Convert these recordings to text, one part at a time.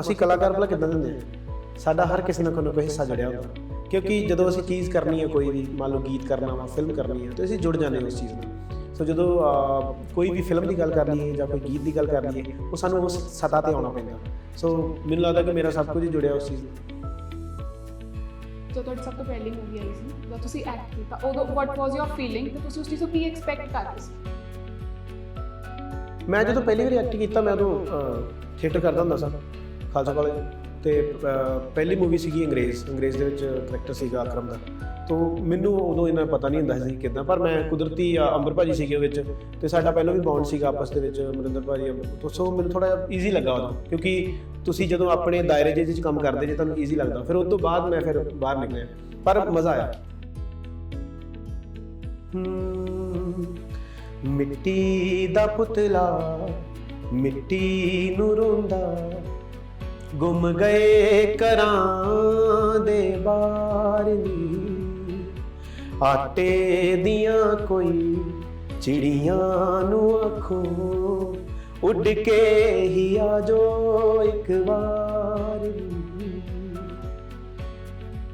ਅਸੀਂ ਕਲਾਕਾਰ ਭਲਾ ਕਿੱਦਾਂ ਦਿੰਦੇ ਆ? ਸਾਡਾ ਹਰ ਕਿਸੇ ਨਾਲ ਕੋਈ ਹਿੱਸਾ ਜੁੜਿਆ ਹੁੰਦਾ। ਕਿਉਂਕਿ ਜਦੋਂ ਅਸੀਂ ਚੀਜ਼ ਕਰਨੀ ਹੈ ਕੋਈ ਵੀ ਮੰਨ ਲਓ ਗੀਤ ਕਰਨਾ ਵਾ ਫਿਲਮ ਕਰਨੀ ਹੈ ਤੇ ਅਸੀਂ ਜੁੜ ਜਾਂਦੇ ਹਾਂ ਉਸ ਚੀਜ਼ ਨਾਲ। ਸੋ ਜਦੋਂ ਕੋਈ ਵੀ ਫਿਲਮ ਦੀ ਗੱਲ ਕਰ ਲਈਏ ਜਾਂ ਕੋਈ ਗੀਤ ਦੀ ਗੱਲ ਕਰ ਲਈਏ ਉਹ ਸਾਨੂੰ ਉਸ ਸਤਾ ਤੇ ਆਉਣਾ ਪੈਂਦਾ। ਸੋ ਮੈਨੂੰ ਲੱਗਦਾ ਕਿ ਮੇਰਾ ਸਭ ਕੁਝ ਹੀ ਜੁੜਿਆ ਉਸ ਚੀਜ਼ ਨਾਲ। ਤੁਹਾਡੀ ਸਭ ਤੋਂ ਪਹਿਲੀ ਮੂਵੀ ਆਈ ਸੀ ਜਦੋਂ ਤੁਸੀਂ ਐਕਟ ਕੀਤਾ ਉਦੋਂ ਵਾਟ ਵਾਸ ਯੋਰ ਫੀਲਿੰਗ ਤੇ ਤੁਸੀਂ ਉਸ ਚੀਜ਼ ਤੋਂ ਕੀ ਐਕਸਪੈਕਟ ਕਰ ਰਹੇ ਸੀ? ਮੈਂ ਜਦੋਂ ਪਹਿਲੀ ਵਾਰੀ ਐਕਟ ਕੀਤਾ ਮੈਂ ਉਦੋਂ ਥੀਏਟਰ ਕਰਦਾ ਹੁੰਦਾ ਸਾਂ। ਖਾਲਸਾ ਕਾਲਜ ਤੇ ਪਹਿਲੀ ਮੂਵੀ ਸੀਗੀ ਅੰਗਰੇਜ਼ ਅੰਗਰੇਜ਼ ਦੇ ਵਿੱਚ ਕਰੈਕਟਰ ਸੀਗਾ ਅਕਰਮ ਦਾ। ਤੋਂ ਮੈਨੂੰ ਉਦੋਂ ਇੰਨਾ ਪਤਾ ਨਹੀਂ ਹੁੰਦਾ ਸੀ ਕਿਦਾਂ ਪਰ ਮੈਂ ਕੁਦਰਤੀ ਅ, ਅੰਬਰ ਭਾਜੀ ਸੀਗੇ ਉਹ ਵਿੱਚ ਤੇ ਸਾਡਾ ਪਹਿਲਾਂ ਵੀ ਬੌਂਡ ਸੀਗਾ ਆਪਸ ਦੇ ਵਿੱਚ ਮਰਿੰਦਰ ਭਾਜੀ ਅੰਬਰ- ਤੋਂ ਸੋ ਮੈਨੂੰ ਥੋੜਾ ਈਜ਼ੀ ਲੱਗਾ ਉਦੋਂ ਕਿਉਂਕਿ ਤੁਸੀਂ ਜਦੋਂ ਆਪਣੇ ਦਾਇਰੇ ਜਿਹੇ 'ਚ ਕੰਮ ਕਰਦੇ ਜੇ ਤੁਹਾਨੂੰ ਈਜ਼ੀ ਲੱਗਦਾ। ਫਿਰ ਉਸ ਤੋਂ ਬਾਅਦ ਮੈਂ ਫਿਰ ਬਾਹਰ ਨਿਕਲਿਆ ਪਰ ਮਜ਼ਾ ਆਇਆ। ਮਿੱਟੀ ਦਾ ਪੁਤਲਾ ਮਿੱਟੀ ਨੂੰ ਰੋਂਦਾ ਗੁੰਮ ਗਏ ਕਰਾਂ ਦੇ ਬਾਰਨੀ ਆਟੇ ਦੀਆਂ ਕੋਈ ਚਿੜੀਆਂ ਨੂੰ ਆਖੋ ਉੱਡ ਕੇ ਹੀ ਆ ਜੋ ਇੱਕ ਵਾਰ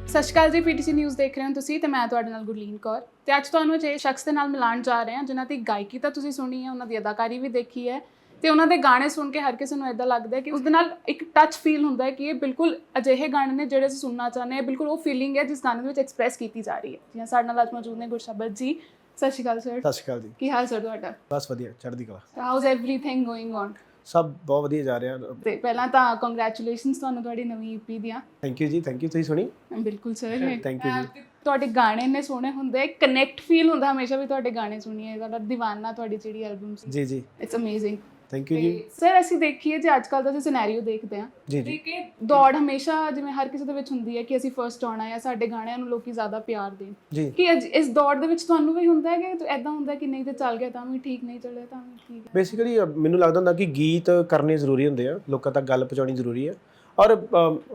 ਸਤਿ ਸ਼੍ਰੀ ਅਕਾਲ ਜੀ, ਪੀਟੀਸੀ ਨਿਊਜ਼ ਦੇਖ ਰਹੇ ਹੋ ਤੁਸੀਂ ਤੇ ਮੈਂ ਤੁਹਾਡੇ ਨਾਲ ਗੁਰਲੀਨ ਕੌਰ। ਤੇ ਅੱਜ ਤੁਹਾਨੂੰ ਅਜੇ ਸ਼ਖਸ ਦੇ ਨਾਲ ਮਿਲਾਉਣ ਜਾ ਰਹੇ ਹਾਂ, ਜਿਨ੍ਹਾਂ ਦੀ ਗਾਇਕੀ ਤਾਂ ਤੁਸੀਂ ਸੁਣੀ ਹੈ, ਉਹਨਾਂ ਦੀ ਅਦਾਕਾਰੀ ਵੀ ਦੇਖੀ ਹੈ। ਤੇ ਉਹਨਾਂ ਦੇ ਗਾਣੇ ਸੁਣ ਕੇ ਹਰ ਕਿਸੇ ਨੂੰ ਇਦਾਂ ਲੱਗਦਾ ਹੈ ਕਿ ਉਸ ਦੇ ਨਾਲ ਇੱਕ ਟੱਚ ਫੀਲ ਹੁੰਦਾ ਹੈ ਕਿ ਇਹ ਬਿਲਕੁਲ ਅਜਿਹੇ ਗਾਣੇ ਨੇ ਜਿਹੜੇ ਅਸੀਂ ਸੁਣਨਾ ਚਾਹੁੰਦੇ ਹਾਂ। ਬਿਲਕੁਲ ਉਹ ਫੀਲਿੰਗ ਹੈ ਜਿਸ ਗਾਣੇ ਦੇ ਵਿੱਚ ਐਕਸਪ੍ਰੈਸ ਕੀਤੀ ਜਾ ਰਹੀ ਹੈ। ਜਿਵੇਂ ਸਾਡੇ ਨਾਲ ਅੱਜ ਮੌਜੂਦ ਨੇ ਗੁਰਸ਼ਬਦ ਜੀ। ਸਤਿ ਸ਼੍ਰੀ ਅਕਾਲ ਸਰ ਸਤਿ ਸ਼੍ਰੀ ਅਕਾਲ ਜੀ। ਕੀ ਹਾਲ ਸਰ ਤੁਹਾਡਾ? ਬਸ ਵਧੀਆ ਚੜ੍ਹਦੀ ਕਲਾ। ਹਾਊਸ ਐਵਰੀਥਿੰਗ ਗੋਇੰਗ ਔਨ ਸਭ ਬਹੁਤ ਵਧੀਆ ਜਾ ਰਿਹਾ। ਤੇ ਪਹਿਲਾਂ ਤਾਂ ਕੰਗ੍ਰੈਚੁਲੇਸ਼ਨਸ ਤੁਹਾਨੂੰ ਤੁਹਾਡੀ ਨਵੀਂ ਈਪੀ ਦੀਆਂ। ਥੈਂਕ ਯੂ ਜੀ ਥੈਂਕ ਯੂ ਤੁਸੀਂ ਸੁਣੀ? ਬਿਲਕੁਲ ਸਰ you ਜੀ। ਤੁਹਾਡੇ ਗਾਣੇ ਨੇ ਸੋਹਣੇ ਹੁੰਦੇ ਕਨੈਕਟ ਫੀਲ ਹੁੰਦਾ ਹਮੇਸ਼ਾ ਵੀ ਤੁਹਾਡੇ ਗਾਣੇ ਸੁਣੀਏ। ਤੁਹਾਡਾ دیਵਾਨਾ ਤੁਹਾਡੀ ਜਿਹੜੀ ਐਲਬਮ ਸੀ। ਜੀ ਜੀ। ਇਟਸ ਅਮੇਜ਼ਿੰਗ ਥੈਂਕ ਯੂ ਜੀ। ਸਰ ਅਸੀਂ ਦੇਖੀਏ ਜੇ ਅੱਜ ਕੱਲ ਦਾ ਜੋ ਸਿਨੈਰੀਓ ਦੇਖਦੇ ਹਾਂ। ਜੀ ਜੀ। ਕਿ ਦੌੜ ਹਮੇਸ਼ਾ ਜਿਵੇਂ ਹਰ ਕਿਸੇ ਦੇ ਵਿੱਚ ਹੁੰਦੀ ਹੈ ਕਿ ਅਸੀਂ ਫਰਸਟ ਆਉਣਾ ਹੈ ਸਾਡੇ ਗਾਣਿਆਂ ਨੂੰ ਲੋਕੀ ਜ਼ਿਆਦਾ ਪਿਆਰ ਦੇਣ। ਕਿ ਇਸ ਦੌੜ ਦੇ ਵਿੱਚ ਤੁਹਾਨੂੰ ਵੀ ਹੁੰਦਾ ਹੈ ਕਿ ਐਦਾਂ ਹੁੰਦਾ ਹੈ ਕਿ ਨਹੀਂ ਤੇ ਚੱਲ ਗਿਆ ਤਾਂ ਵੀ ਠੀਕ ਨਹੀਂ ਚੱਲਿਆ ਤਾਂ ਵੀ ਠੀਕ ਹੈ? ਬੇਸਿਕਲੀ ਮੈਨੂੰ ਲੱਗਦਾ ਹੁੰਦਾ ਕਿ ਗੀਤ ਕਰਨੇ ਜ਼ਰੂਰੀ ਹੁੰਦੇ ਆ ਲੋਕਾਂ ਤੱਕ ਗੱਲ ਪਹੁੰਚਾਉਣੀ ਜ਼ਰੂਰੀ ਆ। ਔਰ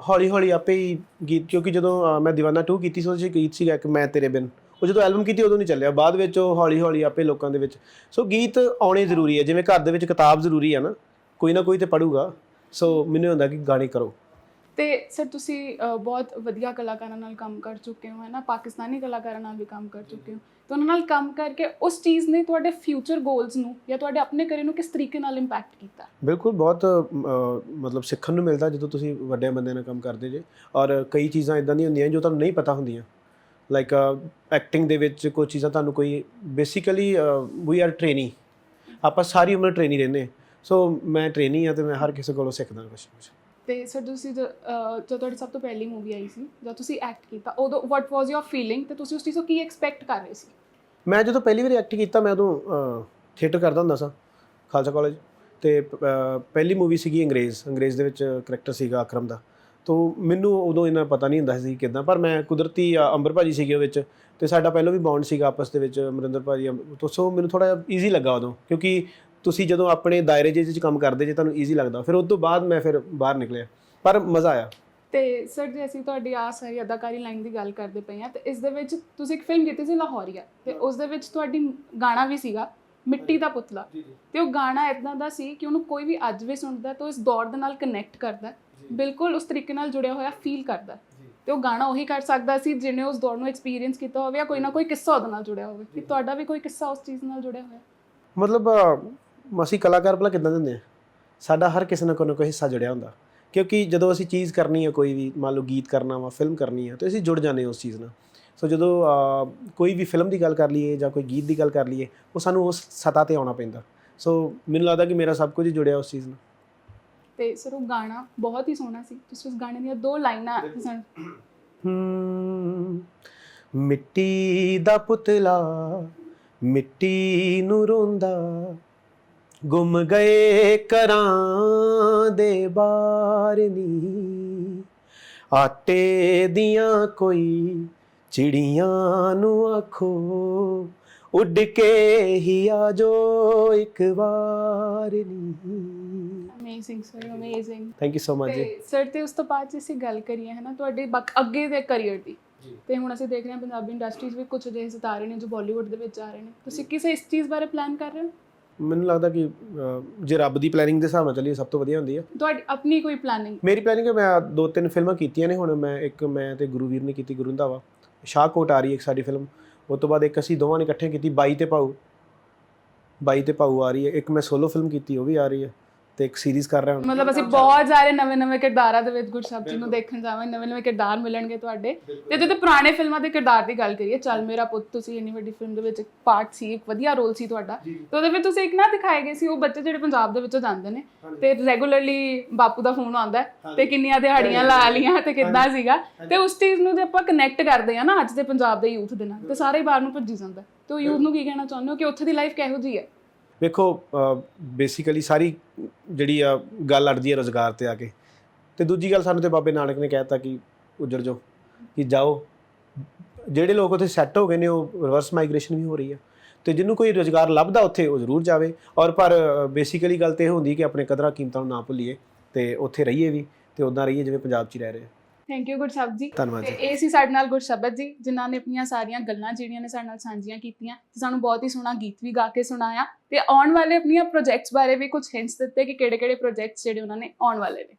ਹੌਲੀ ਹੌਲੀ ਆਪੇ ਹੀ ਗੀਤ ਕਿਉਂਕਿ ਜਦੋਂ ਮੈਂ دیਵਾਨਾ 2 ਕੀਤੀ ਸੀ ਉਹਦੇ 'ਚ ਗੀਤ ਸੀਗਾ ਕਿ ਮੈਂ ਤੇਰੇ ਬਿਨ। ਉਹ ਜਦੋਂ ਐਲਬਮ ਕੀਤੀ ਉਦੋਂ ਨਹੀਂ ਚੱਲਿਆ। ਬਾਅਦ ਵਿੱਚ ਉਹ ਹੌਲੀ ਹੌਲੀ ਆਪੇ ਲੋਕਾਂ ਦੇ ਵਿੱਚ ਸੋ ਗੀਤ ਆਉਣੇ ਜ਼ਰੂਰੀ ਹੈ ਜਿਵੇਂ ਘਰ ਦੇ ਵਿੱਚ ਕਿਤਾਬ ਜ਼ਰੂਰੀ ਆ ਨਾ ਕੋਈ ਨਾ ਕੋਈ ਤੇ ਪੜੂਗਾ। ਸੋ ਮੈਨੂੰ ਹੁੰਦਾ ਕਿ ਗਾਣੇ ਕਰੋ। ਤੇ ਸਰ ਤੁਸੀਂ ਬਹੁਤ ਵਧੀਆ ਕਲਾਕਾਰਾਂ ਨਾਲ ਕੰਮ ਕਰ ਚੁੱਕੇ ਹੋ ਹੈ ਨਾ ਪਾਕਿਸਤਾਨੀ ਕਲਾਕਾਰਾਂ ਨਾਲ ਵੀ ਕੰਮ ਕਰ ਚੁੱਕੇ ਹੋ। ਤੇ ਉਹਨਾਂ ਨਾਲ ਕੰਮ ਕਰਕੇ ਉਸ ਚੀਜ਼ ਨੇ ਤੁਹਾਡੇ ਫਿਊਚਰ ਗੋਲਸ ਨੂੰ ਜਾਂ ਤੁਹਾਡੇ ਆਪਣੇ ਕਰੀਅਰ ਨੂੰ ਕਿਸ ਤਰੀਕੇ ਨਾਲ ਇੰਪੈਕਟ ਕੀਤਾ? ਬਿਲਕੁਲ ਬਹੁਤ ਮਤਲਬ ਸਿੱਖਣ ਨੂੰ ਮਿਲਦਾ ਜਦੋਂ ਤੁਸੀਂ ਵੱਡੇ ਬੰਦਿਆਂ ਨਾਲ ਕੰਮ ਕਰਦੇ ਜੇ। ਔਰ ਕਈ ਚੀਜ਼ਾਂ ਇਦਾਂ ਦੀਆਂ ਹੁੰਦੀਆਂ ਜੋ ਤੁਹਾਨੂੰ ਨਹੀਂ ਪਤਾ ਹੁੰਦੀਆਂ। ਲਾਈਕ ਐਕਟਿੰਗ ਦੇ ਵਿੱਚ ਕੋਈ ਚੀਜ਼ਾਂ ਤੁਹਾਨੂੰ ਕੋਈ ਬੇਸਿਕਲੀ ਵੀ ਆਰ ਟ੍ਰੇਨੀ ਆਪਾਂ ਸਾਰੀ ਉਮਰ ਟ੍ਰੇਨੀ ਰਹਿੰਦੇ ਸੋ ਮੈਂ ਟ੍ਰੇਨੀ ਆ ਤੇ ਮੈਂ ਹਰ ਕਿਸੇ ਕੋਲੋਂ ਸਿੱਖਦਾ ਕੁਝ ਕੁਝ ਤੇ ਸਰ ਤੁਸੀਂ ਜੋ ਅਹ, ਜੋ ਤੁਹਾਡੀ ਸਭ ਤੋਂ ਪਹਿਲੀ ਮੂਵੀ ਆਈ ਸੀ ਜਦੋਂ ਤੁਸੀਂ ਐਕਟ ਕੀਤਾ ਉਦੋਂ ਵਾਟ ਵਾਸ ਯੋਰ ਫੀਲਿੰਗ ਤੇ ਤੁਸੀਂ ਉਸ ਚੀਜ਼ ਤੋਂ ਕੀ ਐਕਸਪੈਕਟ ਕਰ ਰਹੇ ਸੀ? ਮੈਂ ਜਦੋਂ ਪਹਿਲੀ ਵਾਰੀ ਐਕਟ ਕੀਤਾ ਮੈਂ ਉਦੋਂ ਥੀਏਟਰ ਕਰਦਾ ਹੁੰਦਾ ਸਾਂ ਖਾਲਸਾ ਕਾਲਜ ਤੇ ਪਹਿਲੀ ਮੂਵੀ ਸੀਗੀ ਅੰਗਰੇਜ਼ ਅੰਗਰੇਜ਼ ਦੇ ਵਿੱਚ ਕਰੈਕਟਰ ਸੀਗਾ ਅਕਰਮ ਦਾ। ਤੋਂ ਮੈਨੂੰ ਉਦੋਂ ਇੰਨਾ ਪਤਾ ਨਹੀਂ ਹੁੰਦਾ ਸੀ ਕਿਦਾਂ ਪਰ ਮੈਂ ਕੁਦਰਤੀ ਅੰਬਰ ਭਾਜੀ ਸੀਗੇ ਉਹ ਵਿੱਚ ਤੇ ਸਾਡਾ ਪਹਿਲਾਂ ਵੀ ਬੌਂਡ ਸੀਗਾ ਆਪਸ ਦੇ ਵਿੱਚ ਮਰਿੰਦਰ ਭਾਜੀ ਤੋਂ ਸੋ ਮੈਨੂੰ ਥੋੜਾ ਈਜ਼ੀ ਲੱਗਾ ਉਦੋਂ ਕਿਉਂਕਿ ਤੁਸੀਂ ਜਦੋਂ ਆਪਣੇ ਦਾਇਰੇ ਜਿਹੇ 'ਚ ਕੰਮ ਕਰਦੇ ਜੇ ਤੁਹਾਨੂੰ ਈਜ਼ੀ ਲੱਗਦਾ ਫਿਰ ਉਸ ਤੋਂ ਬਾਅਦ ਮੈਂ ਫਿਰ ਬਾਹਰ ਨਿਕਲਿਆ ਪਰ ਮਜ਼ਾ ਆਇਆ ਤੇ ਸਰ ਜੇ ਅਸੀਂ ਤੁਹਾਡੀ ਆ ਸਾਰੀ ਅਦਾਕਾਰੀ ਲਾਈਨ ਦੀ ਗੱਲ ਕਰਦੇ ਪਏ ਹਾਂ ਤੇ ਇਸ ਦੇ ਵਿੱਚ ਤੁਸੀਂ ਇੱਕ ਫਿਲਮ ਕੀਤੀ ਸੀ ਲਾਹੌਰੀਆ ਤੇ ਉਸ ਦੇ ਵਿੱਚ ਤੁਹਾਡੀ ਗਾਣਾ ਵੀ ਸੀਗਾ ਮਿੱਟੀ ਦਾ ਪੁਤਲਾ ਤੇ ਉਹ ਗਾਣਾ ਇਦਾਂ ਦਾ ਸੀ ਕਿ ਉਹਨੂੰ ਕੋਈ ਵੀ ਅੱਜ ਵੀ ਸੁਣਦਾ ਤਾਂ ਇਸ ਦੌਰ ਦੇ ਨਾਲ ਕਨੈਕਟ ਕਰਦਾ। ਬਿਲਕੁਲ ਉਸ ਤਰੀਕੇ ਨਾਲ ਜੁੜਿਆ ਹੋਇਆ ਫੀਲ ਕਰਦਾ। ਤੇ ਉਹ ਗਾਣਾ ਉਹੀ ਕਰ ਸਕਦਾ ਸੀ ਜਿਹਨੇ ਉਸ ਦੌਰ ਨੂੰ ਐਕਸਪੀਰੀਅੰਸ ਕੀਤਾ ਹੋਵੇ ਜਾਂ ਕੋਈ ਨਾ ਕੋਈ ਕਿੱਸਾ ਉਹਦੇ ਨਾਲ ਜੁੜਿਆ ਹੋਵੇ। ਕਿ ਤੁਹਾਡਾ ਵੀ ਕੋਈ ਕਿੱਸਾ ਉਸ ਚੀਜ਼ ਨਾਲ ਜੁੜਿਆ ਹੋਇਆ? ਮਤਲਬ ਅਸੀਂ ਕਲਾਕਾਰ ਭਲਾ ਕਿੱਦਾਂ ਦਿੰਦੇ ਆ? ਸਾਡਾ ਹਰ ਕਿਸੇ ਨਾਲ ਕੋਈ ਨਾ ਕੋਈ ਹਿੱਸਾ ਜੁੜਿਆ ਹੁੰਦਾ। ਕਿਉਂਕਿ ਜਦੋਂ ਅਸੀਂ ਚੀਜ਼ ਕਰਨੀ ਹੈ ਕੋਈ ਵੀ ਮੰਨ ਲਓ ਗੀਤ ਕਰਨਾ ਵਾ ਫਿਲਮ ਕਰਨੀ ਹੈ ਤੇ ਅਸੀਂ ਜੁੜ ਜਾਂਦੇ ਹਾਂ ਉਸ ਚੀਜ਼ ਨਾਲ। ਸੋ ਜਦੋਂ ਕੋਈ ਵੀ ਫਿਲਮ ਦੀ ਗੱਲ ਕਰ ਲਈਏ ਜਾਂ ਕੋਈ ਗੀਤ ਦੀ ਗੱਲ ਕਰ ਲਈਏ ਉਹ ਸਾਨੂੰ ਉਸ ਸਤਾ ਤੇ ਆਉਣਾ ਪੈਂਦਾ। ਸੋ ਮੈਨੂੰ ਲੱਗਦਾ ਕਿ ਮੇਰਾ ਸਭ ਕੁਝ ਜੁੜਿਆ ਉਸ ਚੀਜ਼ ਨਾਲ। ਤੇ ਸਰ ਉਹ ਗਾਣਾ ਬਹੁਤ ਹੀ ਸੋਹਣਾ ਸੀ। ਤੁਸੀਂ ਉਸ ਗਾਣੇ ਦੀਆਂ ਦੋ ਲਾਈਨਾਂ ਸਾਨੂੰ ਹਮ, ਮਿੱਟੀ ਦਾ ਪੁਤਲਾ ਮਿੱਟੀ ਨੂੰ ਰੋਂਦਾ ਗੁੰਮ ਗਏ ਕਰਾਂ ਦੇ ਬਾਰਨੀ ਆਟੇ ਦੀਆਂ ਕੋਈ ਚਿੜੀਆਂ ਨੂੰ ਆਖੋ ਉੱਡ ਕੇ ਹੀ ਆ ਜੋ ਇੱਕ ਵਾਰਨੀ amazing sir amazing thank you so much ਜੀ। ਸਰ ਤੇ ਉਸ ਤੋਂ ਬਾਅਦ ਜੇ ਅਸੀਂ ਗੱਲ ਕਰੀਏ ਹੈ ਨਾ ਤੁਹਾਡੇ ਬਕ ਅੱਗੇ ਦੇ ਕੈਰੀਅਰ ਦੀ। ਤੇ ਹੁਣ ਅਸੀਂ ਦੇਖ ਰਹੇ ਹਾਂ ਪੰਜਾਬੀ ਇੰਡਸਟਰੀ 'ਚ ਵੀ ਕੁਝ ਅਜਿਹੇ ਸਿਤਾਰੇ ਨੇ ਜੋ ਬਾਲੀਵੁੱਡ ਦੇ ਵਿੱਚ ਆ ਰਹੇ ਨੇ। ਤੁਸੀਂ ਕਿਸੇ ਇਸ ਚੀਜ਼ ਬਾਰੇ ਪਲਾਨ ਕਰ ਰਹੇ ਹੋ? ਮੈਨੂੰ ਲੱਗਦਾ ਕਿ ਅਹ, ਜੇ ਰੱਬ ਦੀ ਪਲੈਨਿੰਗ ਦੇ ਹਿਸਾਬ ਨਾਲ ਚੱਲੀਏ ਸਭ ਤੋਂ ਵਧੀਆ ਹੁੰਦੀ ਹੈ ਤੁਹਾਡੀ ਆਪਣੀ ਕੋਈ ਪਲਾਨਿੰਗ ਮੇਰੀ ਪਲੈਨਿੰਗ ਹੈ ਮੈਂ ਦੋ ਤਿੰਨ ਫਿਲਮਾਂ ਕੀਤੀਆਂ ਨੇ ਹੁਣ। ਮੈਂ ਇੱਕ ਮੈਂ ਤੇ ਗੁਰੂਵੀਰ ਨੇ ਕੀਤੀ ਗੁਰੂ ਰੰਧਾਵਾ। ਸ਼ਾਹਕੋਟ ਆ ਰਹੀ ਹੈ ਇੱਕ ਸਾਡੀ ਫਿਲਮ ਉਸ ਤੋਂ ਬਾਅਦ ਇੱਕ ਅਸੀਂ ਦੋਵਾਂ ਨੇ ਇਕੱਠੇ ਕੀਤੀ, ਬਾਈ ਤੇ ਪਾਉ ਬਾਈ ਤੇ ਪਾਉ ਆ ਰਹੀ ਹੈ। ਇੱਕ ਮੈਂ ਸੋਲੋ ਫਿਲਮ ਕੀਤੀ, ਉਹ ਵੀ ਆ ਰਹੀ ਹੈ। ਤੇ ਇੱਕ ਸੀਰੀਜ਼ ਕਰ ਰਿਹਾ ਹੁਣ। ਮਤਲਬ ਅਸੀਂ ਬਹੁਤ ਸਾਰੇ ਨਵੇਂ-ਨਵੇਂ ਕਿਰਦਾਰਾਂ ਦੇ ਵਿੱਚ ਗੁਰਸਬ ਜੀ ਨੂੰ ਦੇਖਣ ਜਾਵਾਂਗੇ ਨਵੇਂ-ਨਵੇਂ ਕਿਰਦਾਰ ਮਿਲਣਗੇ ਤੁਹਾਡੇ। ਤੇ ਜਦੋਂ ਪੁਰਾਣੇ ਫਿਲਮਾਂ ਦੇ ਕਿਰਦਾਰ ਦੀ ਗੱਲ ਕਰੀਏ ਚੱਲ ਮੇਰਾ ਪੁੱਤ ਤੁਸੀਂ ਇੰਨੀ ਵੱਡੀ ਫਿਲਮ ਦੇ ਵਿੱਚ ਇੱਕ ਪਾਰਟ ਸੀ ਇੱਕ ਵਧੀਆ ਰੋਲ ਸੀ ਤੁਹਾਡਾ। ਤੇ ਉਹਦੇ ਵਿੱਚ ਤੁਸੀਂ ਇੱਕ ਨਾ ਦਿਖਾਏ ਗਏ ਸੀ ਉਹ ਬੱਚੇ ਜਿਹੜੇ ਪੰਜਾਬ ਦੇ ਵਿੱਚੋਂ ਜਾਂਦੇ ਨੇ। ਤੇ ਰੈਗੂਲਰਲੀ ਬਾਪੂ ਦਾ ਫੋਨ ਆਉਂਦਾ ਹੈ ਤੇ ਕਿੰਨੀਆਂ ਦਿਹਾੜੀਆਂ ਲਾ ਲੀਆਂ ਤੇ ਕਿੱਦਾਂ ਸੀਗਾ। ਤੇ ਉਸ ਚੀਜ਼ ਨੂੰ ਜੇ ਆਪਾਂ ਕਨੈਕਟ ਕਰਦੇ ਆ ਨਾ ਅੱਜ ਦੇ ਪੰਜਾਬ ਦੇ ਯੂਥ ਦੇ ਨਾਲ ਤੇ ਸਾਰੇ ਹੀ ਬਾਹਰ ਨੂੰ ਭੱਜੀ ਜਾਂਦਾ ਹੈ। ਤੇ ਉਹ ਯੂਥ ਨੂੰ ਕੀ ਕਹਿਣਾ ਚਾਹੁੰਦੇ ਹੋ ਕਿ ਉੱਥੇ ਦੀ ਲਾਈਫ ਕਿਹੋ ਜੀ ਹੈ? ਵੇਖੋ ਬੇਸਿਕਲੀ ਸਾਰੀ ਜਿਹੜੀ ਆ ਗੱਲ ਅੜਦੀ ਹੈ ਰੋਜ਼ਗਾਰ ਤੇ ਆ ਕੇ। ਤੇ ਦੂਜੀ ਗੱਲ ਸਾਨੂੰ ਤੇ ਬਾਬੇ ਨਾਨਕ ਨੇ ਕਹਿਤਾ ਕਿ ਉਜੜ ਜਾਓ, ਕਿ ਜਾਓ। ਜਿਹੜੇ ਲੋਕ ਉੱਥੇ ਸੈੱਟ ਹੋ ਗਏ ਨੇ, ਉਹ ਰਿਵਰਸ ਮਾਈਗ੍ਰੇਸ਼ਨ ਵੀ ਹੋ ਰਹੀ ਆ। ਤੇ ਜਿਹਨੂੰ ਕੋਈ ਰੋਜ਼ਗਾਰ ਲੱਭਦਾ ਉੱਥੇ, ਉਹ ਜ਼ਰੂਰ ਜਾਵੇ। ਔਰ ਪਰ ਬੇਸਿਕਲੀ ਗੱਲ ਤੇ ਇਹ ਹੁੰਦੀ ਕਿ ਆਪਣੇ ਕਦਰਾਂ ਕੀਮਤਾਂ ਨੂੰ ਨਾ ਭੁੱਲੀਏ, ਤੇ ਉੱਥੇ ਰਹੀਏ ਵੀ, ਤੇ ਉਦਾਂ ਰਹੀਏ ਜਿਵੇਂ ਪੰਜਾਬ 'ਚ ਹੀ ਰਹਿ ਰਹੇ ਆ। ਥੈਂਕ ਯੂ ਗੁਰਸਬ ਜੀ ਧੰਨਵਾਦ ਤੇ ਜੀ। ਇਹ ਸੀ ਸਾਡੇ ਨਾਲ ਗੁਰਸ਼ਬਦ ਜੀ ਜਿਨ੍ਹਾਂ ਨੇ ਆਪਣੀਆਂ ਸਾਰੀਆਂ ਗੱਲਾਂ ਜਿਹੜੀਆਂ ਨੇ ਸਾਡੇ ਨਾਲ ਸਾਂਝੀਆਂ ਕੀਤੀਆਂ ਤੇ ਸਾਨੂੰ ਬਹੁਤ ਹੀ ਸੋਹਣਾ ਗੀਤ ਵੀ ਗਾ ਕੇ ਸੁਣਾਇਆ। ਤੇ ਆਉਣ ਵਾਲੇ ਆਪਣੀਆਂ ਪ੍ਰੋਜੈਕਟਸ ਬਾਰੇ ਵੀ ਕੁਝ ਹਿੰਟਸ ਦਿੱਤੇ ਕਿ ਕਿਹੜੇ-ਕਿਹੜੇ ਪ੍ਰੋਜੈਕਟਸ ਜਿਹੜੇ ਉਹਨਾਂ ਨੇ ਆਉਣ ਵਾਲੇ ਨੇ।